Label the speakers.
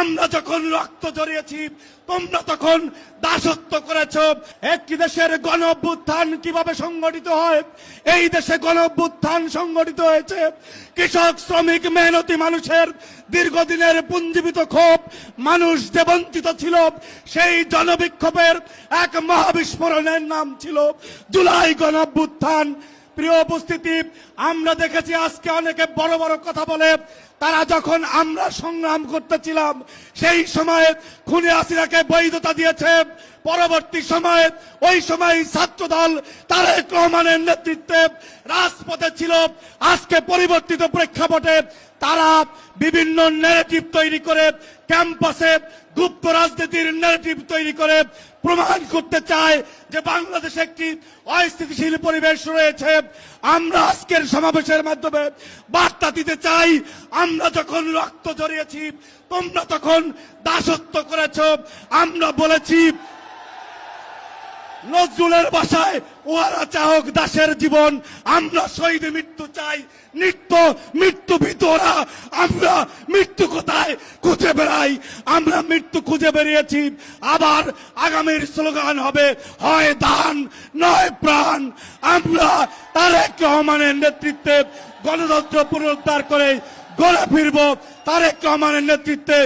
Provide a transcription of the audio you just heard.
Speaker 1: আমরা যখন রক্ত জড়িয়েছি তোমরা তখন দাসত্ব করেছ। একটি দেশের গণ কীভাবে সংগঠিত হয়? এই দেশে গণ সংগঠিত হয়েছে। কৃষক, শ্রমিক, মেহনতি মানুষের দীর্ঘদিনের পুঞ্জীবিত ক্ষোভ, মানুষ যে বঞ্চিত ছিল, সেই জনবিক্ষোভের এক মহাবিস্ফোরণের নাম ছিল জুলাই গণ প্রিয় উপস্থিতি, আমরা দেখেছি আজকে অনেকে বড় বড় কথা বলে, তারা যখন আমরা সংগ্রাম করতেছিলাম, সেই সময়ে খুনে আসিরাকে বৈধতা দিয়েছে। পরবর্তী সময়ে ওই সময় ছাত্র দল তারেক রহমানের নেতৃত্বে রাজপথে ছিল। আজকে পরিবর্তিত প্রেক্ষাপটে তারা বিভিন্ন নেগেটিভ তৈরি করে ক্যাম্পাসে গুপ্ত রাজনীতির নেগেটিভ তৈরি করে প্রমাণ করতে চায় যে বাংলাদেশে একটি অস্থিতিশীল পরিবেশ রয়েছে। আমরা আজকের সমাবেশের মাধ্যমে বার্তা দিতে চাই, আমরা যখন রক্ত জড়িয়েছি তোমরা তখন দাসত্ব করেছ। আমরা বলেছি নজরুলের বাসায় ওয়ারা চাহক দাসের জীবন। আমরা শহীদ মৃত্যু চাই। নিত্য মৃত্যু ভিতরা আমরা মৃত্যু কোথায় খুঁজে বেড়াই? আমরা মৃত্যু খুঁজে বেরিয়েছি। আবার আগামীর স্লোগান হবে, হয় দান, নয় প্রাণ। আমরা তারেক রহমানের নেতৃত্বে গণতন্ত্র পুনরুদ্ধার করে গড়ে ফিরব। তারেক রহমানের নেতৃত্বে